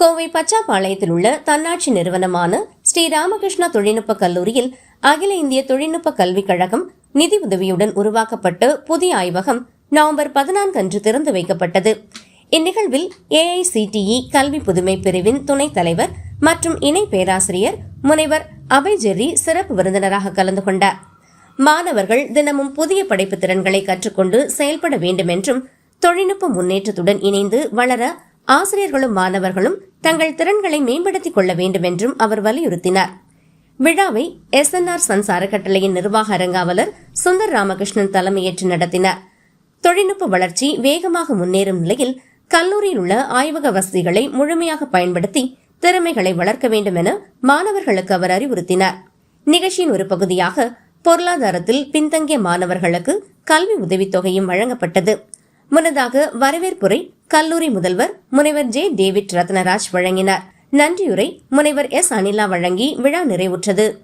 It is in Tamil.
கோவை பச்சாப்பாளையத்தில் உள்ள தன்னாட்சி நிறுவனமான ஸ்ரீ ராமகிருஷ்ணா தொழில்நுட்ப கல்லூரியில் அகில இந்திய தொழில்நுட்ப கல்விக் கழகம் நிதி உதவியுடன் உருவாக்கப்பட்ட புதிய ஆய்வகம் நவம்பர் பதினான்கு அன்று திறந்து வைக்கப்பட்டது. இந்நிகழ்வில் ஏஐசிடிஇ கல்வி புதுமை பிரிவின் துணைத் தலைவர் மற்றும் இணை பேராசிரியர் முனைவர் அபய் ஜெர்ரி சிறப்பு விருந்தினராக கலந்து கொண்டார். மாணவர்கள் தினமும் புதிய படைப்பு திறன்களை கற்றுக்கொண்டு செயல்பட வேண்டும் என்றும் தொழில்நுட்ப முன்னேற்றத்துடன் இணைந்து வளர ஆசிரியர்களும் மாணவர்களும் தங்கள் திறன்களை மேம்படுத்திக் கொள்ள வேண்டும் என்றும் அவர் வலியுறுத்தினார். விழாவை எஸ் என் ஆர் சன்ஸ் அறக்கட்டளையின் நிர்வாக அரங்காவலர் சுந்தர் ராமகிருஷ்ணன் தலைமையேற்று நடத்தினார். தொழில்நுட்ப வளர்ச்சி வேகமாக முன்னேறும் நிலையில் கல்லூரியில் உள்ள ஆய்வக வசதிகளை முழுமையாக பயன்படுத்தி திறமைகளை வளர்க்க வேண்டும் என மாணவர்களுக்கு அவர் அறிவுறுத்தினார். நிகழ்ச்சியின் ஒரு பகுதியாக பொருளாதாரத்தில் பின்தங்கிய மாணவர்களுக்கு கல்வி உதவித்தொகையும் வழங்கப்பட்டது. முன்னதாக வரவேற்புரை கல்லூரி முதல்வர் முனைவர் ஜே. டேவிட் ரத்னராஜ் வழங்கினார். நன்றியுரை முனைவர் எஸ். அனிலா வழங்கி விழா நிறைவுற்றது.